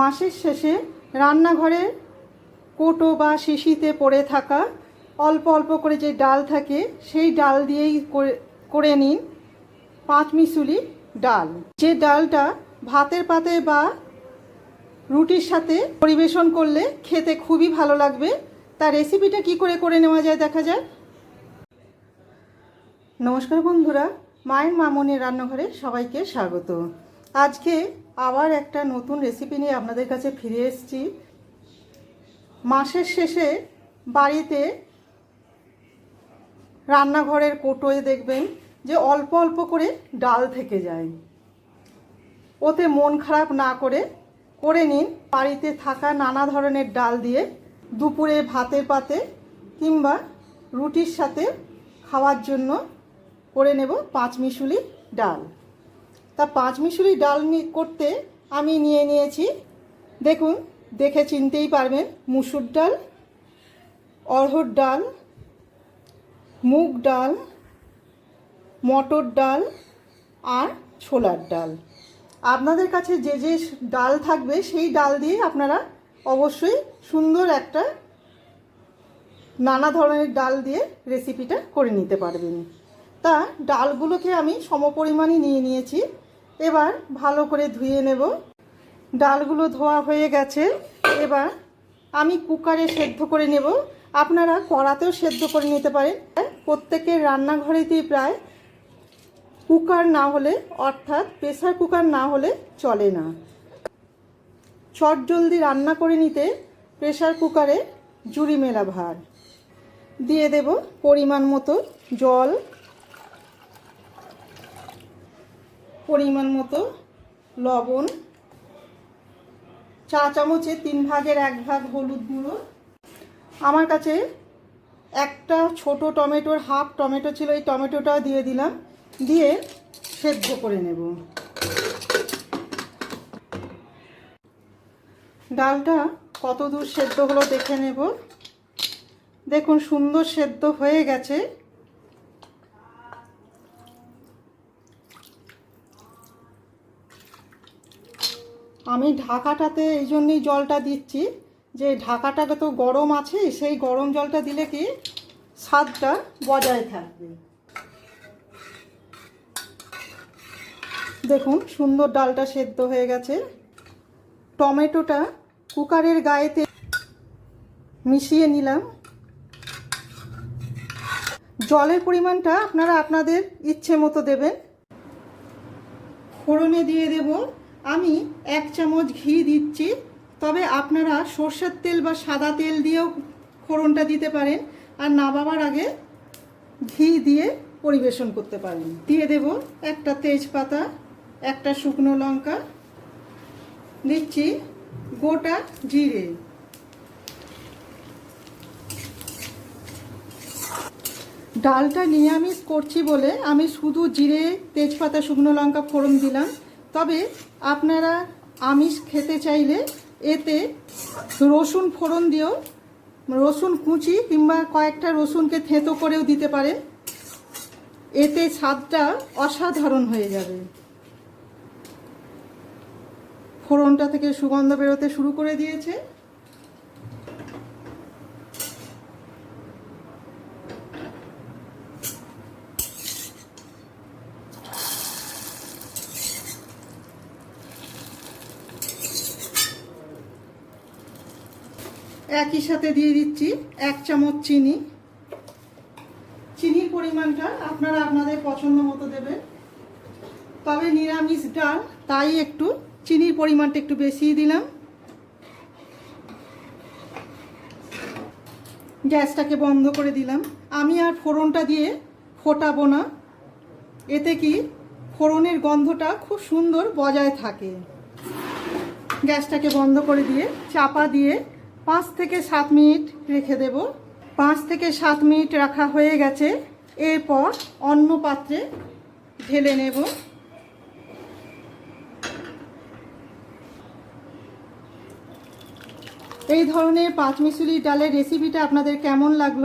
মাসের শেষে রান্নাঘরে কোটো বা শিশিতে পড়ে থাকা অল্প অল্প করে যে ডাল থাকে, সেই ডাল দিয়েই করে- নিন পাঁচ মিশুলি ডাল। যে ডালটা ভাতের পাতে বা রুটির সাথে পরিবেশন করলে খেতে খুবই ভালো লাগবে। তার রেসিপিটা কি করে করে নেওয়া যায় দেখা যায় নমস্কার বন্ধুরা, মায়ের মামনের রান্নাঘরে সবাইকে স্বাগত। আজকে আবার একটা নতুন রেসিপি নিয়ে আপনাদের কাছে ফিরে এসেছি। মাসের শেষে বাড়িতে রান্নাঘরের কোটোয় দেখবেন যে অল্প অল্প করে ডাল থেকে যায়। ওতে মন খারাপ না করে করে নিন। বাড়িতে থাকা নানা ধরনের ডাল দিয়ে দুপুরে ভাতের পাতে কিংবা রুটির সাথে খাওয়ার জন্য করে নেব পাঁচ মিশুলি ডাল। তা পাঁচ মিশুলি ডাল করতে আমি নিয়ে নিয়েছি। দেখুন, দেখে চিনতেই পারবেন, মুসুর ডাল, অড়হর ডাল, মুগ ডাল, মটর ডাল আর ছোলার ডাল। আপনাদের কাছে যে যে ডাল থাকবে, সেই ডাল দিয়ে আপনারা অবশ্যই সুন্দর একটা নানা ধরনের ডাল দিয়ে রেসিপিটা করে নিতে পারবেন। তা ডালগুলোকে আমি সমপরিমাণই নিয়ে নিয়েছি। এবার ভালো করে ধুয়ে নেব। ডালগুলো ধোয়া হয়ে গেছে। এবার আমি কুকারে সেদ্ধ করে নেব। আপনারা কড়াতেও সেদ্ধ করে নিতে পারেন। প্রত্যেকের রান্নাঘরেতেই প্রায় কুকার না হলে, অর্থাৎ প্রেসার কুকার না হলে চলে না। চট জলদি রান্না করে নিতে প্রেসার কুকারে জুড়ি মেলা ভার। দিয়ে দেব পরিমাণ মতো জল। পরিমাণ মতো লবণ, চা চামচে তিন ভাগের এক ভাগ হলুদ গুঁড়ো। আমার কাছে একটা ছোট টমেটোর হাফ টমেটো ছিল, এই টমেটোটাও দিয়ে দিলাম। দিয়ে সেদ্ধ করে নেব। ডালটা কত দূর সেদ্ধ হলো দেখে নেব। দেখুন, সুন্দর সেদ্ধ হয়ে গেছে। আমি ঢাকাটাতে এই জন্যই জলটা দিচ্ছি যে ঢাকাটাকে তো গরম আছে, সেই গরম জলটা দিলে কি স্বাদটা বজায় থাকবে। দেখুন, সুন্দর ডালটা সেদ্ধ হয়ে গেছে। টমেটোটা কুকারের গায়েতে মিশিয়ে নিলাম। জলের পরিমাণটা আপনারা আপনাদের ইচ্ছে মতো দেবেন। ফোড়নে দিয়ে দেব। আমি এক চামচ ঘি দিচ্ছি, তবে আপনারা সর্ষের তেল বা সাদা তেল দিয়েও ফোড়নটা দিতে পারেন আর না বাবার আগে ঘি দিয়ে পরিবেশন করতে পারেন। দিয়ে দেব একটা তেজপাতা, একটা শুকনো লঙ্কা, দিচ্ছি গোটা জিরে। ডালটা নিরামিষ করছি বলে আমি শুধু জিরে, তেজপাতা, শুকনো লঙ্কা, ফোড়ন দিলাম। তবে আপনারা আমিষ খেতে চাইলে এতে রসুন ফোড়ন দিয়েও, রসুন কুচি কিংবা কয়েকটা রসুনকে থেঁতো করেও দিতে পারেন। এতে স্বাদটা অসাধারণ হয়ে যাবে। ফোড়নটা থেকে সুগন্ধ বেরোতে শুরু করে দিয়েছে। একই সাথে দিয়ে দিচ্ছি এক চামচ চিনি। চিনির পরিমাণটা আপনারা আপনাদের পছন্দ মতো দেবেন। তবে নিরামিষ ডাল, তাই একটু চিনির পরিমাণটা একটু বেশিই দিলাম। গ্যাসটাকে বন্ধ করে দিলাম। আমি আর ফোড়নটা দিয়ে ফোটাবো না। এতে কি? ফোড়নের গন্ধটা খুব সুন্দর বজায় থাকে। গ্যাসটাকে বন্ধ করে দিয়ে, চাপা দিয়ে পাঁচ থেকে সাত মিনিট রেখে দেব। পাঁচ থেকে সাত মিনিট রাখা হয়ে গেছে। এরপর অন্য পাত্রে ঢেলে নেব। এই ধরনের পাঁচমিশুলি ডালের রেসিপিটা আপনাদের কেমন লাগল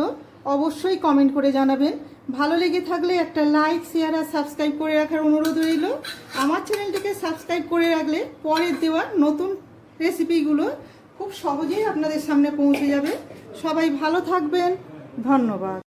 অবশ্যই কমেন্ট করে জানাবেন। ভালো লেগে থাকলে একটা লাইক, শেয়ার আর সাবস্ক্রাইব করে রাখার অনুরোধ রইল। আমার চ্যানেলটিকে সাবস্ক্রাইব করে রাখলে পরের দেওয়া নতুন রেসিপিগুলো খুব সহজেই আপনাদের সামনে পৌঁছে যাবে। সবাই ভালো থাকবেন। ধন্যবাদ।